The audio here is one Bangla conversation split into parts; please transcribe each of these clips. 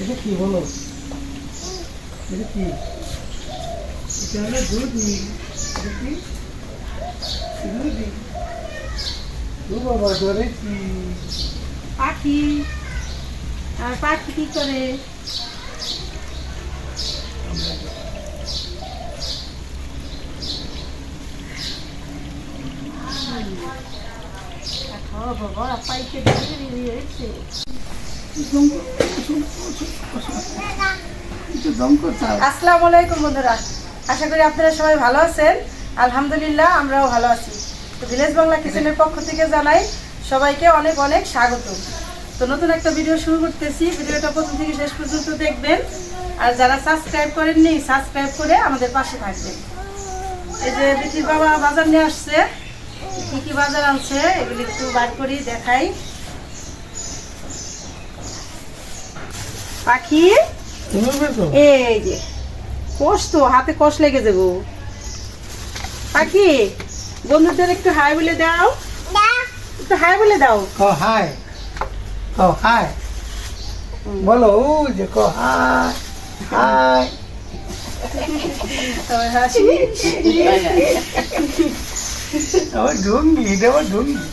এটা কি বলো এটা কি? এটা দুধি এটা কি? দুধি দু বাবা ধরে কি? পাখি। আর পাখি কি করে? বাবা, পাইকে দেখে হয়েছে একটু দম করতে হবে। আসসালামু আলাইকুম বন্ধুরা। আশা করি আপনারা সবাই ভালো আছেন। আলহামদুলিল্লাহ, আমরাও ভালো আছি। তো ভিলেজ বাংলা কিচেনের পক্ষ থেকে জানাই সবাইকে অনেক অনেক স্বাগত। তো নতুন একটা ভিডিও শুরু করতেছি। ভিডিওটা প্রথম থেকে শেষ পর্যন্ত দেখবেন। আর যারা সাবস্ক্রাইব করেননি, সাবস্ক্রাইব করে আমাদের পাশে থাকবেন। এই যে বিটির বাবা বাজার নিয়ে আসছে। কি কি বাজার আনছে, এগুলি একটু বার করি দেখাই। পাখি? এই যে কষ তো হাতে কষ লেগে যাব পাখি বন্ধুদের একটু হাই বলে দাও। একটু হাই বলে দাও। ও হাই ও হাই। বলো ও যে কো হাই হাই। আমার ঢুঙ্গি এটা আমার ঢুঙ্গি।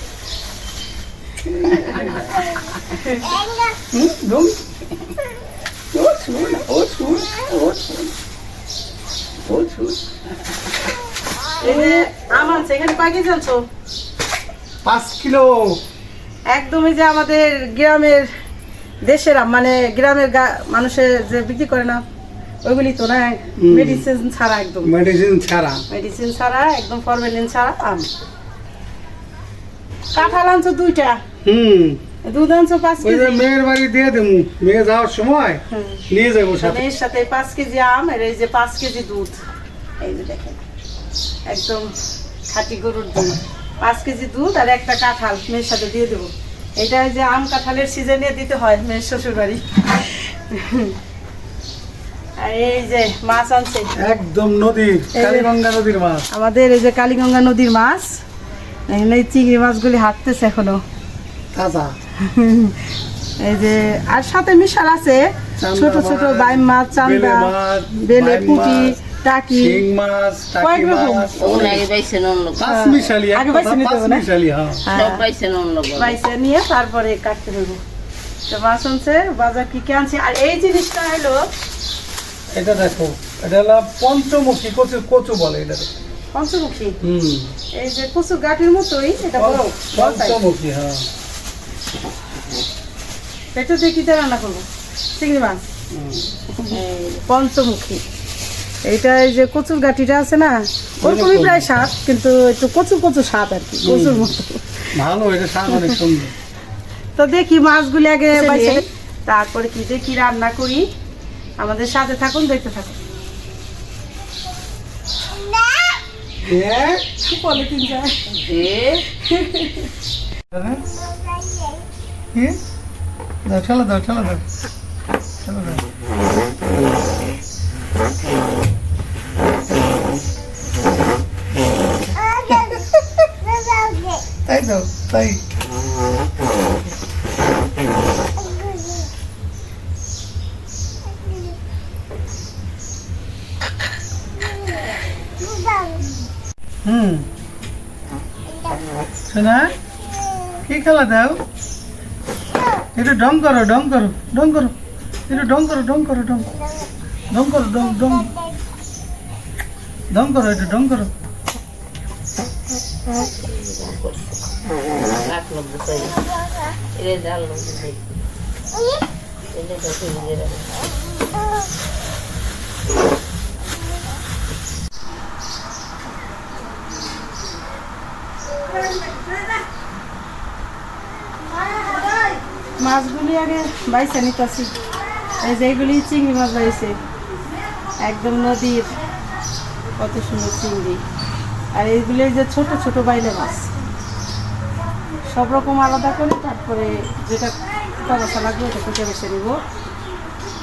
ঢুঙ্গি। পাঁচ কিলো। একদমই যে আমাদের গ্রামের দেশের মানে গ্রামের মানুষের যে বিক্রি করে না ওইগুলি তো না মেডিসিন ছাড়া একদম। মেডিসিন ছাড়া। মেডিসিন ছাড়া একদম ফরমেলিন ছাড়া আম কাঁঠাল আনছো দুইটা। হুম। দুধ আনছো পাঁচ কেজি। মেয়ের বাড়ি দিয়ে দেবো। মেয়ে যাওয়ার সময় নিয়ে যাব সাথে। পাঁচ কেজি আম আর এই যে পাঁচ কেজি দুধ। এই যে দেখেন একদম খাঁটি গরুর দুধ। পাঁচ কেজি দুধ আর একটা কাঁঠাল মেয়ের সাথে দিয়ে দেবো। এটা যে আম কাঁঠালের সিজনে দিতে হয় মেয়ের শ্বশুর বাড়ি এই যে মাছ আনছে। একদম নদীর কালীগঙ্গা নদীর মাছ। আমাদের এই যে কালীগঙ্গা নদীর মাছ এই চিংড়ি মাছগুলি হাঁটতেছে এখনও। তাজা। এই যে আর সাথে মিশাল আছে ছোট ছোট মাছ, বাইম মাছ চান্দা বেলে পুঁটি টাকি মাছ কয়েক রকম। আগে অন্য আগে হ্যাঁ। সব পাইছেন অন্য বাইসে নিয়ে তারপরে কাটতে দেবো তো মাছ আনছে বাজার কি কে আনছে? আর এই জিনিসটা হলো এটা দেখো এটা হলো পঞ্চমুখী কচু কচু বলে এটা পঞ্চমুখী? হুম। এই যে কচু গাঠির মতোই এটা বড় পঞ্চমুখী হ্যাঁ। এটা দিয়ে কি রান্না করব? চিংড়ি মাছ? পঞ্চমুখী। এইটা এই যে কচুর গাঠিটা আছে না ওরকমই ওরকম। প্রায় স্বাদ কিন্তু একটু কচু কচু স্বাদ আর কি কচুর মতো। ভালো এটা স্বাদ অনেক সুন্দর। তো দেখি মাছগুলি আগে তারপরে কি দেখি রান্না করি। আমাদের সাথে থাকুন দেখতে থাকুন। হ্যাঁ পলিথিন যায় কি? দাও চলো দাও চলো দাও। দাও। তাই দাও তাই। হুম। শোনা কি খেলা দাও? একটু ডং করো ডং করো ডং করো একটু ডং করো ডং করো ডং ডং করো ডং ডং ডং করো একটু ডং করো আট নব্বই মাছগুলি আগে বাইছে নিতেছি। এই যেগুলি চিংড়ি মাছ বাইছে একদম নদীর কত সুন্দর চিংড়ি। আর এইগুলি যে ছোট ছোট বাইলে মাছ। সব রকম আলাদা করে তারপরে যেটা কুটা বসা লাগবে ওটা কুটে বসে নিব।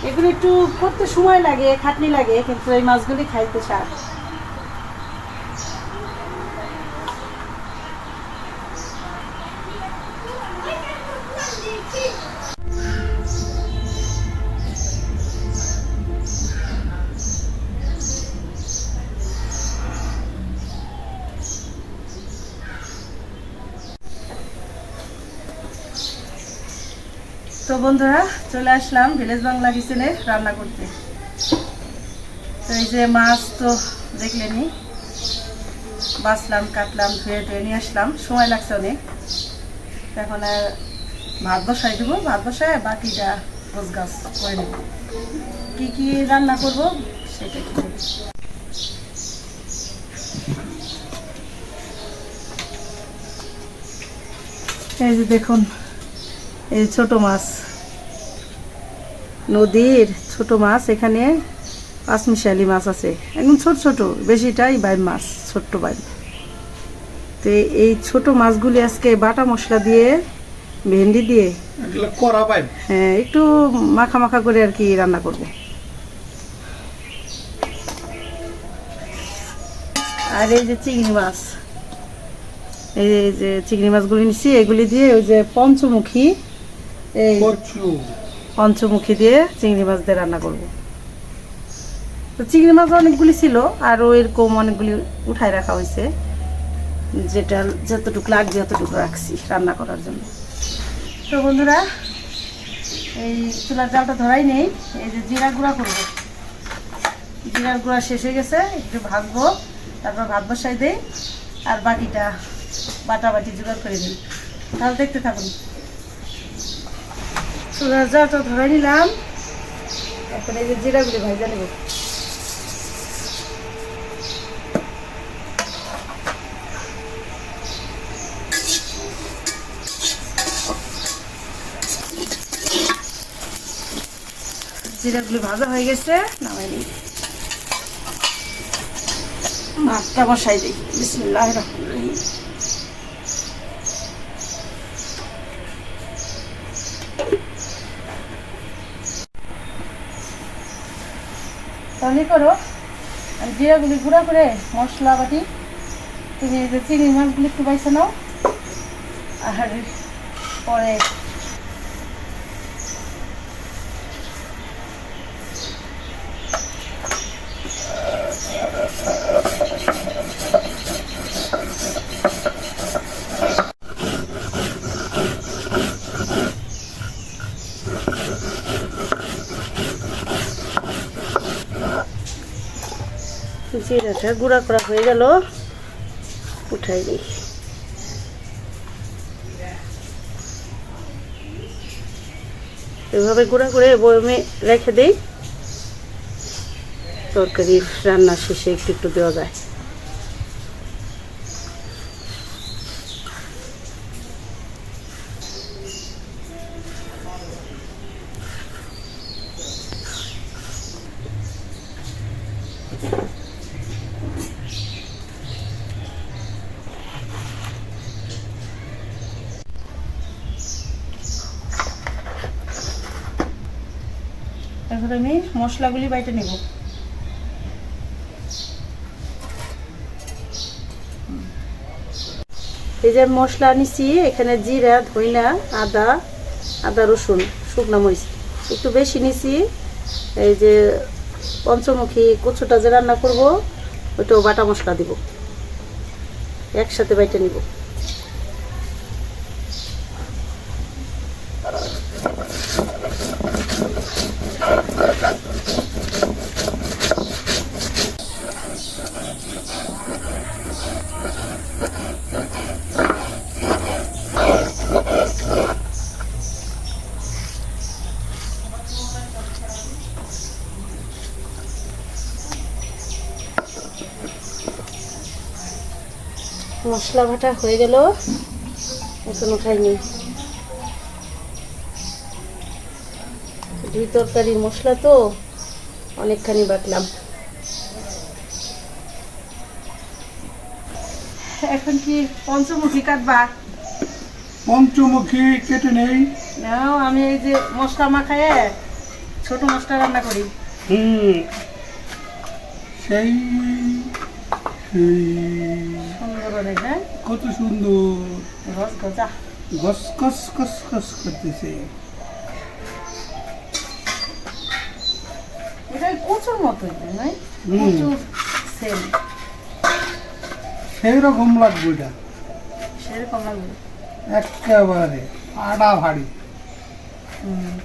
এগুলো একটু করতে সময় লাগে, খাটনি লাগে, কিন্তু এই মাছগুলি খাইতে স্বাদ বন্ধুরা, চলে আসলাম ভিলেজ বাংলা কিচেনে রান্না করতে। তো এই যে মাছ তো দেখলেনি বাছলাম কাটলাম, ধুয়ে টুয়ে নিয়ে আসলাম, সময় লাগছে অনেক। এখন আর ভাত বসাই দেবো, ভাত বসায় বাকিটা গোছ গাছ করে নেব। কী কী রান্না করব সেটা কি এই যে দেখুন, এই ছোট মাছ। নদীর ছোট মাছ এখানে পাঁচমিশালি মাছ আছে। একদম ছোট ছোট বেশিটাই বাইম মাছ ছোট্ট বাইম তো এই ছোট মাছগুলি আজকে বাটা মশলা দিয়ে ভেন্ডি দিয়ে হ্যাঁ একটু মাখা মাখা করে আর কি রান্না করব। আর এই যে চিংড়ি মাছ এই যে চিংড়ি মাছগুলি নিচ্ছি এগুলি দিয়ে ওই যে পঞ্চমুখী এই পঞ্চমুখী দিয়ে চিংড়ি মাছ দিয়ে রান্না করব। তো চিংড়ি মাছ অনেকগুলি ছিল আরও এরকম অনেকগুলি উঠায় রাখা হয়েছে। যেটা যতটুকু লাগছে যতটুকু রাখছি রান্না করার জন্য। তো বন্ধুরা, এই চুলার জালটা ধরাই নেই, এই যে জিরা গুঁড়া করব। জিরার গুঁড়া শেষ হয়ে গেছে, একটু ভাজবো, তারপর ভাত বসাই দেই, আর বাকিটা বাটা বাটি জোগাড় করে দিই। তাহলে দেখতে থাকুন। চুলার ধরাই নিলাম। এখন এই যে জিরাগুলি ভাজা নেব। জিরাগুলি ভাজা হয়ে গেছে, নামাই নিই। মাছটা বসাই দিই। বিসমিল্লাহ রহমান তাহলে করো। জিরাগুলি গুঁড়া করে মশলা বাটি, তুমি এই মাছগুলি একটু পাইছে নাও। আর পরে জিরাটা গুঁড়া করা হয়ে গেল। উঠাই দিই এভাবে গুঁড়া করে বয়মে রেখে দিই। তরকারি রান্না শেষে একটু একটু দেওয়া যায় এখন আমি মশলাগুলি বাইটে নেব। এই যে মশলা নিছি এখানে জিরা, ধইনা, আদা আদা, রসুন, শুকনা মরিচ। একটু বেশি নিছি, এই যে পঞ্চমুখী কচুটা যে রান্না করব, ওইটাও বাটা মশলা দিব। একসাথে বাইটে নিব। মশলা ভাটা হয়ে গেল। এখনও খাইনি দুই তরকারির মশলা তো অনেকখানি বাটলাম। এখন কি পঞ্চমুখী কাটবা? পঞ্চমুখী কেটে নেই। নাও আমি এই যে মশলা মাখায় ছোট মশলা রান্না করি। হুম সেই কত সুন্দর। রস গজা গস কস কস কস করতেছে এটা কচুর মতোই নয় কচুর সেম সেই রকম লাগবে এটা। সেরকম লাগবে। একেবারে আড়া ভারী দেখেন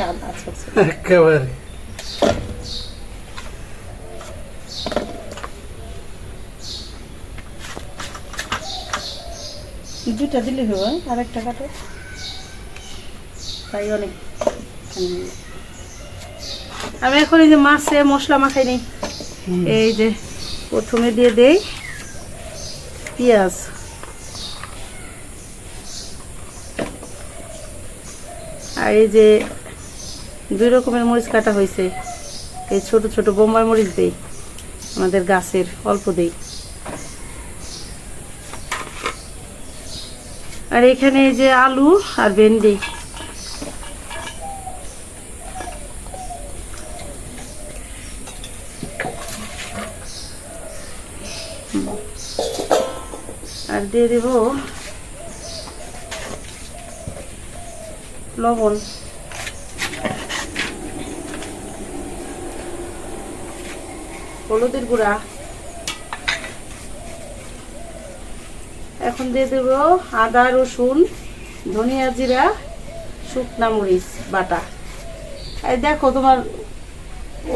সুন্দর সাদা ছোট একেবারে। দুইটা দিলে হবে আর একটা কাটো। তাই অনেক। আমি এখন এই যে মাছে মশলা মাখাই নেই। এই যে প্রথমে দিয়ে দেই পেঁয়াজ। আর এই যে দুই রকমের মরিচ কাটা হয়েছে। এই ছোট ছোট বোম্বাই মরিচ দেই, আমাদের গাছের অল্প দেই। আর এখানে এই যে আলু আর ভেন্ডি। আর দিয়ে দেব লবণ। হলুদের গুঁড়া। এখন দিয়ে দেব আদা রসুন ধনিয়া জিরা শুকনা মরিচ বাটা। এই দেখো তোমার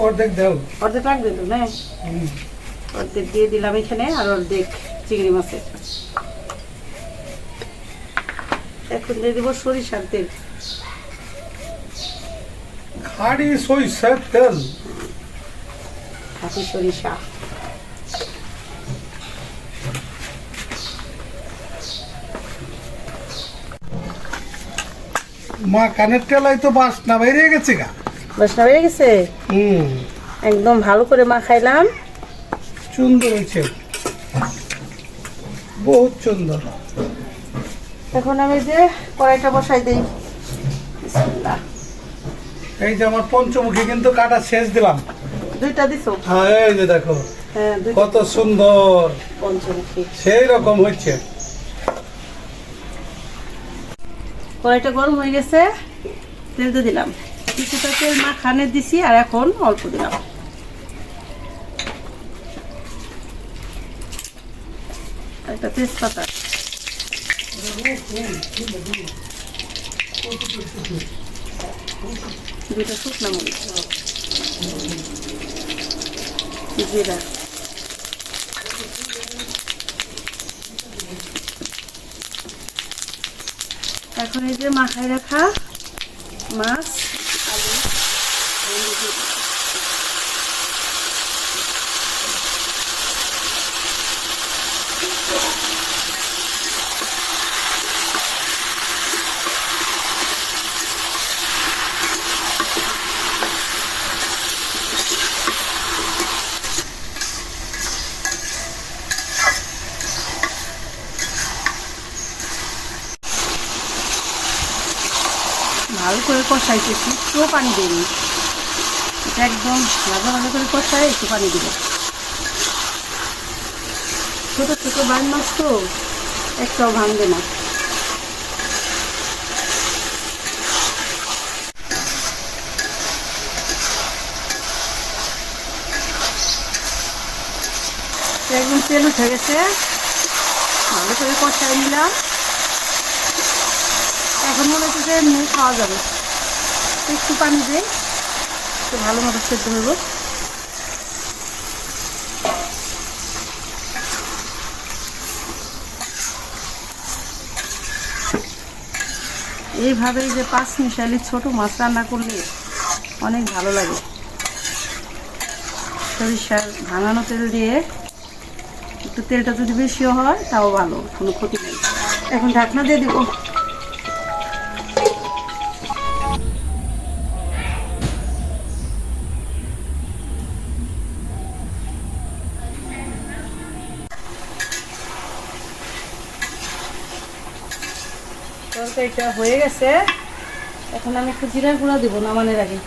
অর্ধেক দাও। অর্ধেক লাগবে তো না। অর্ধেক দিয়ে দিলাম এখানে আর অর্ধেক চিংড়ি মাছের। এখন দিয়ে দেবো সরিষার তেল। খাড়ি সরিষার তেল। খাঁটি সরিষা। মা কানের তেলাই তো বাস না বাইরে গেছে গা। বাসনা বেড়ে গেছে? হুম। একদম ভালো করে মাখাইলাম সুন্দর হয়েছে। বহুত সুন্দর। এখন আমি যে কড়াইটা বসাই দিই। বিসমিল্লাহ। এই যে আমার পঞ্চমুখী কিন্তু কাটা শেষ দিলাম। দুইটা দিছো? হ্যাঁ এই যে দেখো হ্যাঁ কত সুন্দর। পঞ্চমুখী। সেই রকম হচ্ছে। কড়াইটা গরম হয়ে গেছে তেল দিয়ে দিলাম। কিছুটা তেল মাখানে দিছি আর এখন অল্প দিলাম। একটা তেজপাতা। দুইটা শুকনো মরিচ। এখন এই যে মাখায় রাখা মাছ আলু ভেঙে দিয়ে দিলাম। ভালো করে কষাইতেছি একটু পানি দেয়নি এটা একদম ভালো ভালো করে কষাই একটু পানি দিব। ছোট ছোট বান মাছ তো একটাও ভাঙবে না। একদম তেল উঠে গেছে। ভালো করে কষাই নিলাম। এখন মনে হচ্ছে যে এমনি খাওয়া যাবে। একটু পানি দিয়ে একটু ভালো মতো সেদ্ধ হইব। এইভাবে যে পাঁচ মিশালি ছোট মাছ রান্না করলে অনেক ভালো লাগে। সরিষার ভাঙানো তেল দিয়ে একটু তেলটা যদি বেশিও হয়, তাও ভালো, কোনো ক্ষতি নেই। এখন ঢাকনা দিয়ে দিব। তরকারিটা হয়ে গেছে। এখন আমি একটু জিরার গুঁড়া দিব নামানোর আগে।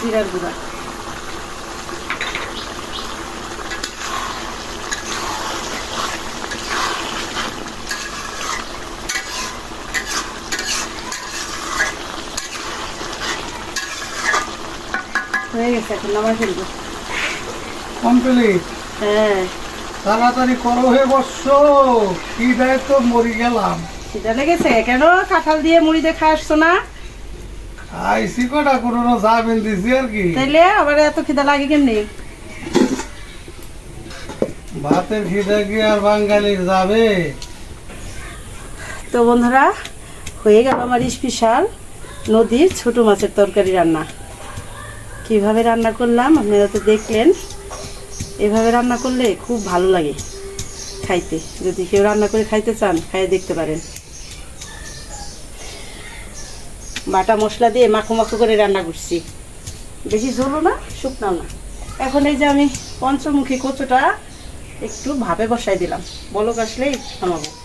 জিরার গুঁড়া। হয়ে গেছে এখন নামাই ফেলব। কমপ্লিট হ্যাঁ। তাড়াতাড়ি করো হে বর্ষ কি দেয় তো মরি গেলাম। সেটা লেগেছে? কেন কাঁঠাল দিয়ে মুড়ি দিয়ে আসছো না? আইসি কটা কোনো যাবেন দিছি আর কি। তাইলে আবার এত খিদা লাগে কেমনি? ভাতের খিদে কি আর বাঙালির যাবে? তো বন্ধুরা হয়ে গেল আমার স্পেশাল নদীর ছোট মাছের তরকারি রান্না। কীভাবে রান্না করলাম আপনারা তো দেখলেন। এভাবে রান্না করলে খুব ভালো লাগে খাইতে। যদি কেউ রান্না করে খাইতে চান, খাইয়ে দেখতে পারেন। বাটা মশলা দিয়ে মাখো মাখো করে রান্না করছি। বেশি ঝোলও না, শুকনাও না। এখন এই যে আমি পঞ্চমুখী কচুটা একটু ভাপে বসাই দিলাম। বলক আসলেই থামাবো।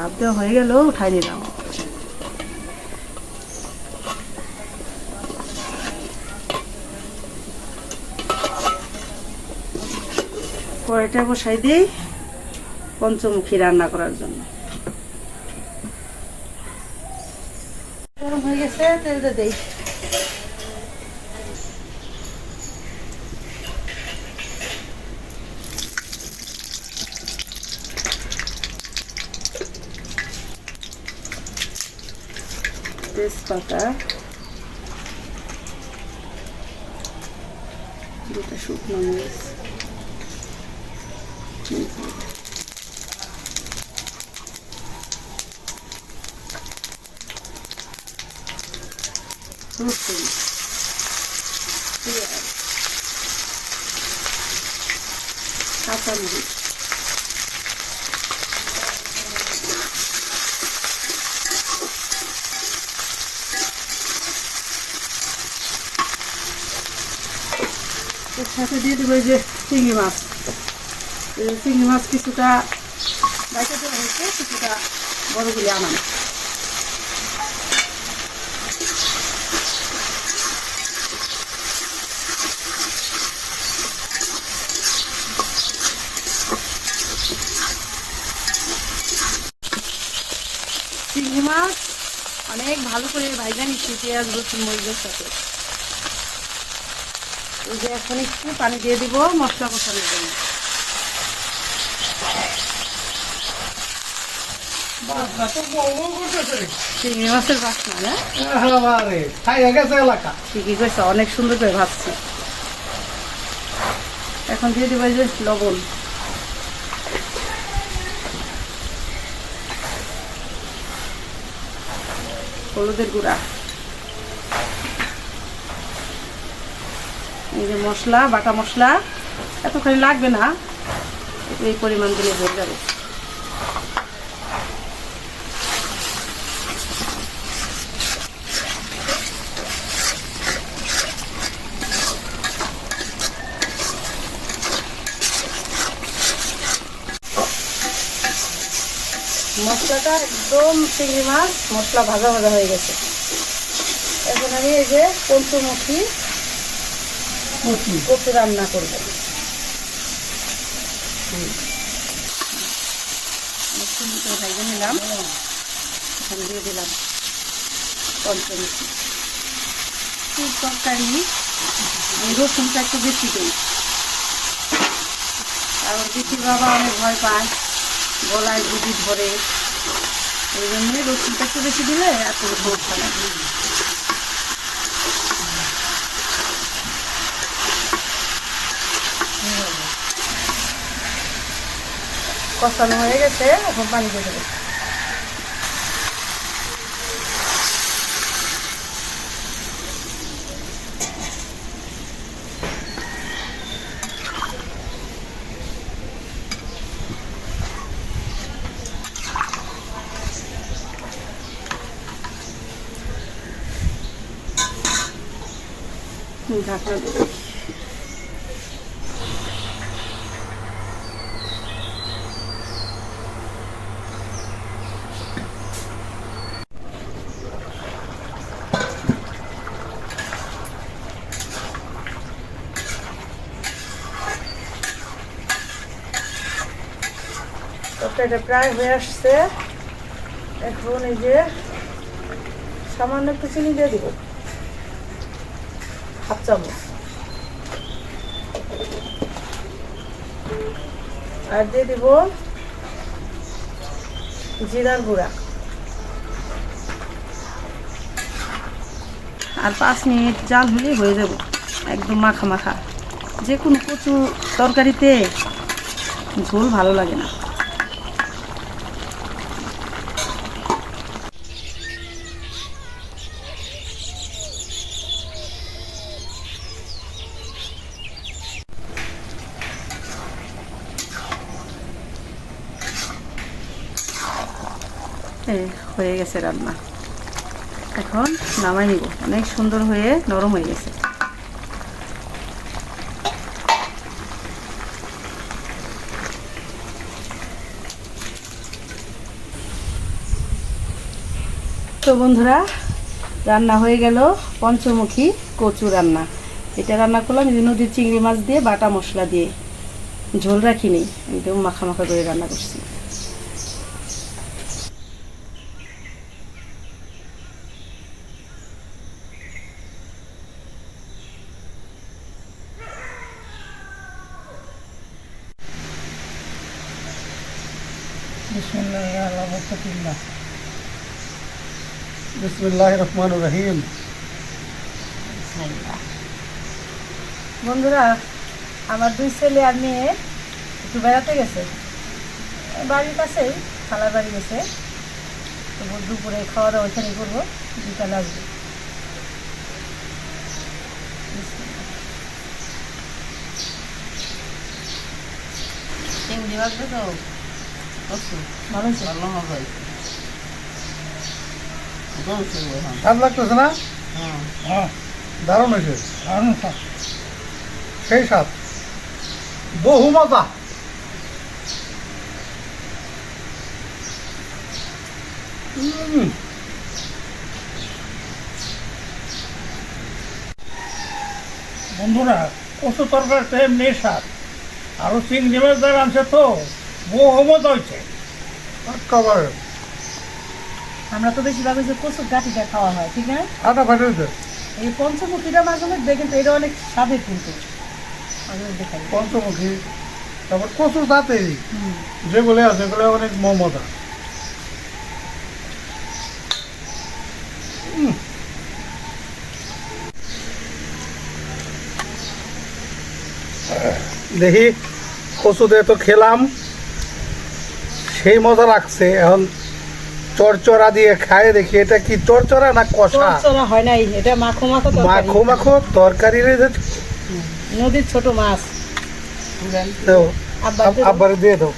ভাব দেওয়া হয়ে গেল, উঠাই নিলাম। কড়াইটা বসাই দিই পঞ্চমুখী রান্না করার জন্য। গরম হয়ে গেছে তেলটা দেই। তেজপাতা দুটা শুকনো মরিচ রসুন পেঁয়াজ কাঁচামরিচ এর সাথে দিয়ে দেবো যে চিংড়ি মাছ। চিংড়ি মাছ কিছুটা বাইকে দেওয়া হয়েছে কিছুটা বড়গুলি আনানো চিংড়ি মাছ অনেক ভালো করে ভাইজা নিচ্ছি পেঁয়াজ রসুন মরিচের সাথে। এই যে এখন একটু পানি দিয়ে দিব মশলা কষানোর জন্য। চিংড়ি মাছের বাসনা না? এলাকা। ঠিকই কইছে অনেক সুন্দর করে ভাবছি এখন দিয়ে দিব যে লবণ। হলুদের গুঁড়া। এই যে মশলা, বাটা মশলা, এতখানি লাগবে না। এই পরিমাণ দিলে হয়ে যাবে। মশলাটা একদম চিংড়ি মাছ, মশলা ভাজা ভাজা হয়ে গেছে। এখন আমি এই যে পঞ্চমুখী কচু কচু রান্না করব। ভেজে নিলাম এখন দিয়ে দিলাম পঞ্চমুখী তরকারি আমি রসুনটা একটু বেশি দিই কারণ দিদির বাবা অনেক ভয় পায় গলায় গুদি ধরে এই জন্য রসুনটা একটু বেশি দিলে এত সমস্যা না কষানো হয়ে গেছে এখন পানি দিয়ে দেবো। ঢাকনা দেবো তরকারিটা প্রায় হয়ে আসছে। এখন এই যে সামান্য একটু চিনি দিয়ে দিব। হাফ চামচ। আর দিয়ে দিব জিরার গুঁড়া। আর পাঁচ মিনিট জাল হলেই হয়ে যাব। একদম মাখা মাখা। যে কোনো কচু তরকারিতে ঝোল ভালো লাগে না এই হয়ে গেছে রান্না। এখন নামাই নিব। অনেক সুন্দর হয়ে নরম হয়ে গেছে। তো বন্ধুরা, রান্না হয়ে গেল পঞ্চমুখী কচু রান্না। এটা রান্না করলাম যে নদীর চিংড়ি মাছ দিয়ে, বাটা মশলা দিয়ে। ঝোল রাখিনি, একদম মাখা মাখা করে রান্না করছি। বন্ধুরা, আমার দুই ছেলে আর মেয়ে একটু বেড়াতে গেছে। বাড়ির কাছেই খালার বাড়ি গেছে। দুপুরে খাওয়া দাওয়া ওইখানে করব, বিকালে আসবে। চিংড়ি মাছ তো। স্বাদ লাগতেছে না দারুণ হয়েছে দারুণ স্বাদ সেই স্বাদ বহু মজা। উম। বন্ধুরা কচু তরকারিটা এমনি স্বাদ আরও চিংড়ি মাছ দ্বারা আনছে তো। বহু মজা হয়েছে। একেবারে। আমরা তো বেশিরভাগ ওই যে কচুর গাঠিটা খাওয়া হয় ঠিক না? আটা ফাটে এই পঞ্চমুখীটা মাঝে মধ্যে কিন্তু এটা অনেক স্বাদের কিন্তু। পঞ্চমুখী তারপর কচুর দাঁতে। হুম। যেগুলো আছে এগুলো অনেক মমতা। দেখি কচু দিয়ে তো খেলাম। সেই মজা লাগছে। এখন চরচরা দিয়ে খায় দেখি এটা কি চরচরা না কষা? চরচরা হয় নাই এটা মাখো মাখো তরকারি। মাখো মাখো তরকারি নদীর ছোট মাছ। দাও আব্বার দিয়ে দাও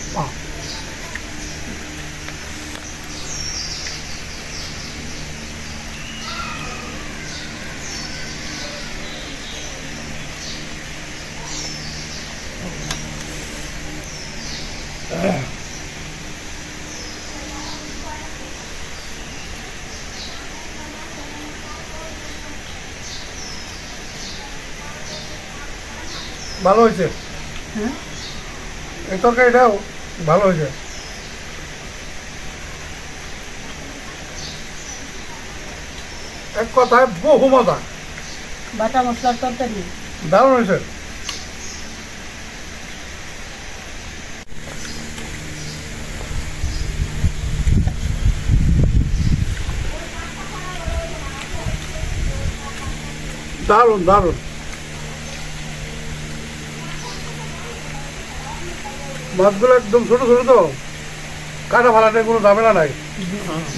ভালো হয়েছে? হ্যাঁ? এই তরকারিটাও ভালো হয়েছে। এক কথায় বহু মজা। বাটা মশলার তরকারি? দারুণ হয়েছে। দারুণ দারুণ। মাছগুলো একদম ছোট ছোট তো। কাটা ফালাতে কোনো ঝামেলা নাই।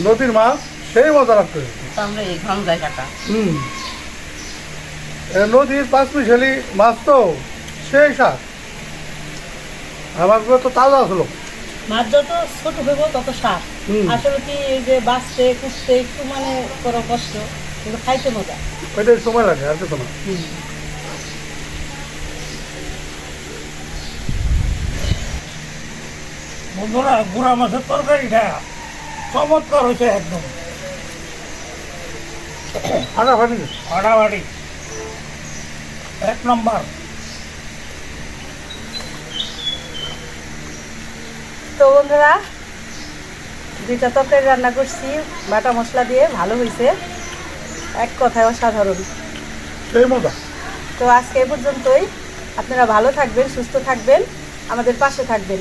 নদীর মাছ সেই মজা রাখতে তো হুম। নদীর পাঁচ মিশালি মাছ তো সেই স্বাদ আর মাছগুলো তো তাজা আসলো মাছ যত ছোট হইব তত হুম। আসলে কি এই যে বাঁচতে কুচতে একটু মানে কষ্ট কিন্তু খাইতে মজা। ওইটাই সময় লাগে আর কিছু না। বন্ধুরা গুড়া মাছের তরকারিটা চমৎকার হয়েছে একদম। ফাটাফাটি। ফাটাফাটি। এক নম্বর। তো বন্ধুরা দুইটা তরকারি রান্না করছি। বাটা মশলা দিয়ে ভালো হয়েছে। এক কথায় অসাধারণ। সেই তো আজকে এ পর্যন্তই। আপনারা ভালো থাকবেন সুস্থ থাকবেন আমাদের পাশে থাকবেন।